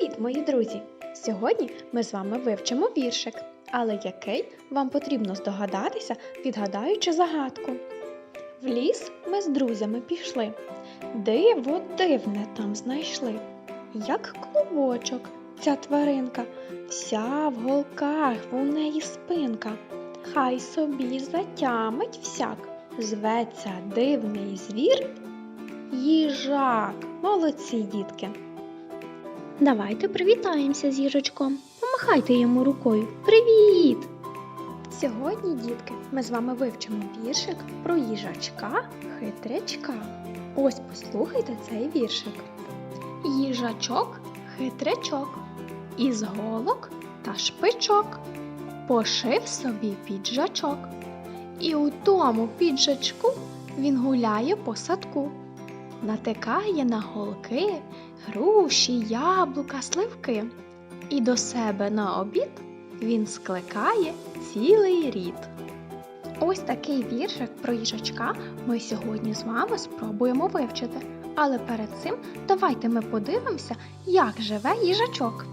Привіт, мої друзі! Сьогодні ми з вами вивчимо віршик, але який вам потрібно здогадатися, відгадаючи загадку. В ліс ми з друзями пішли, диво дивне там знайшли. Як клубочок ця тваринка, вся в голках у неї спинка. Хай собі затямить всяк, зветься дивний звір. Їжак, молодці дітки. Давайте привітаємося з їжачком. Помахайте йому рукою. Привіт! Сьогодні, дітки, ми з вами вивчимо віршик про їжачка хитрячка. Ось послухайте цей віршик. Їжачок хитрячок, із голок та шпичок пошив собі піджачок. І у тому піджачку він гуляє по садку, натикає на голки, груші, яблука, сливки. І до себе на обід він скликає цілий рід. Ось такий віршик про їжачка ми сьогодні з вами спробуємо вивчити. Але перед цим давайте ми подивимося, як живе їжачок.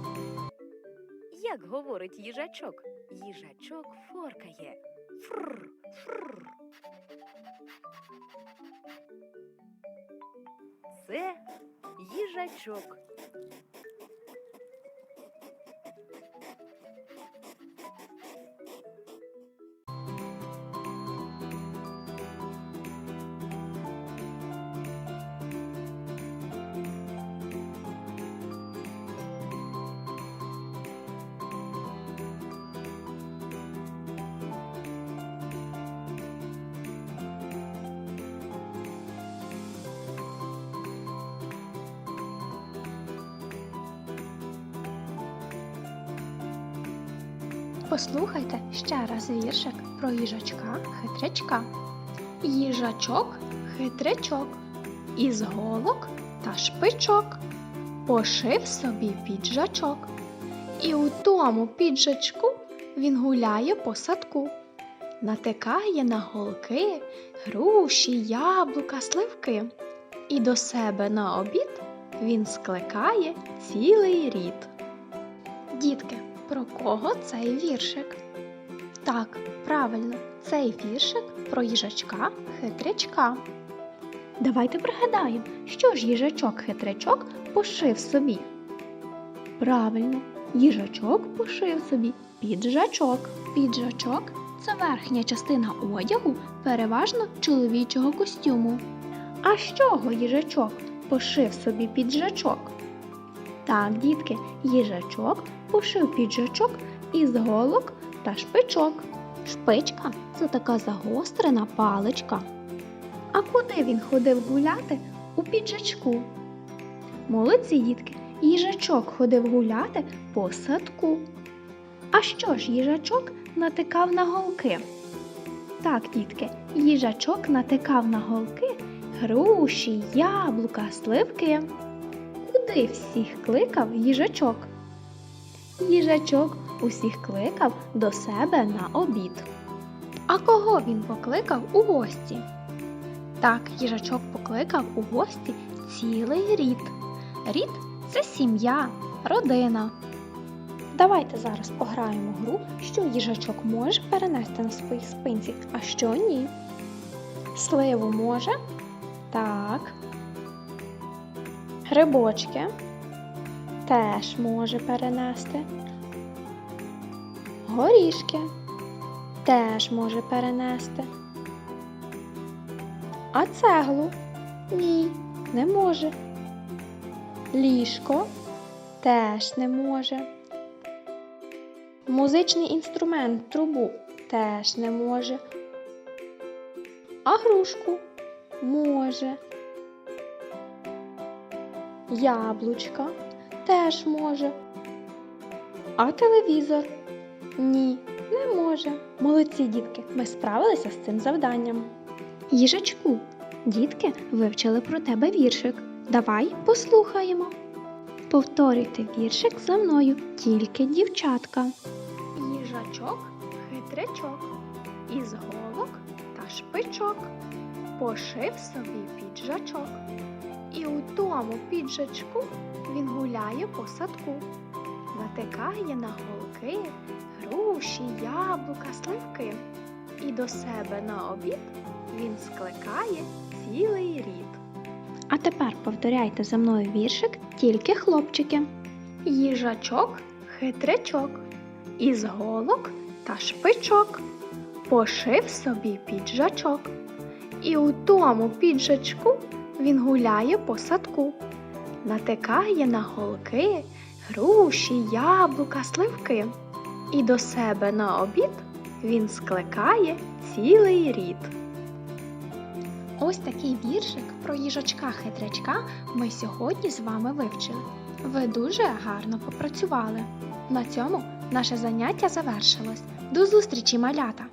Як говорить їжачок? Їжачок форкає. Фрр, фрр. Це їжачок. Послухайте ще раз віршик про їжачка хитрячка. Їжачок хитрячок, із голок та шпичок пошив собі піджачок. І у тому піджачку він гуляє по садку, натикає на голки, груші, яблука, сливки. І до себе на обід він скликає цілий рід. Дітки, про кого цей віршик? Так, правильно, цей віршик про їжачка хитрячка. Давайте пригадаємо, що ж їжачок-хитрячок пошив собі. Правильно, їжачок пошив собі піджачок. Піджачок це верхня частина одягу, переважно чоловічого костюму. А з чого їжачок пошив собі піджачок? Так, дітки, їжачок пошив піджачок із голок та шпичок. Шпичка це така загострена паличка. А куди він ходив гуляти у піджачку? Молодці, дітки, їжачок ходив гуляти по садку. А що ж їжачок натикав на голки? Так, дітки, їжачок натикав на голки груші, яблука, сливки. Куди всіх кликав їжачок? Їжачок усіх кликав до себе на обід. А кого він покликав у гості? Так, їжачок покликав у гості цілий рід. Рід це сім'я, родина. Давайте зараз пограємо гру, що їжачок може перенести на своїй спинці, а що ні. Сливу може? Так. Грибочки теж може перенести. Горішки теж може перенести. А цеглу? Ні, не може. Ліжко теж не може. Музичний інструмент трубу теж не може. А грушку може. Яблучка теж може. А телевізор? Ні, не може. Молодці дітки, ми справилися з цим завданням. Їжачку, дітки вивчили про тебе віршик. Давай послухаємо. Повторюйте віршик за мною, тільки дівчатка. Їжачок хитрячок, із голок та шпичок пошив собі піджачок. І у тому піджачку він гуляє по садку, натикає на голки, груші, яблука, сливки. І до себе на обід він скликає цілий рід. А тепер повторяйте за мною віршик тільки хлопчики. Їжачок хитрячок, із голок та шпичок, пошив собі піджачок. І у тому піджачку він гуляє по садку, натикає на голки, груші, яблука, сливки. І до себе на обід він скликає цілий рід. Ось такий віршик про їжачка-хитрячка ми сьогодні з вами вивчили. Ви дуже гарно попрацювали. На цьому наше заняття завершилось. До зустрічі, малята!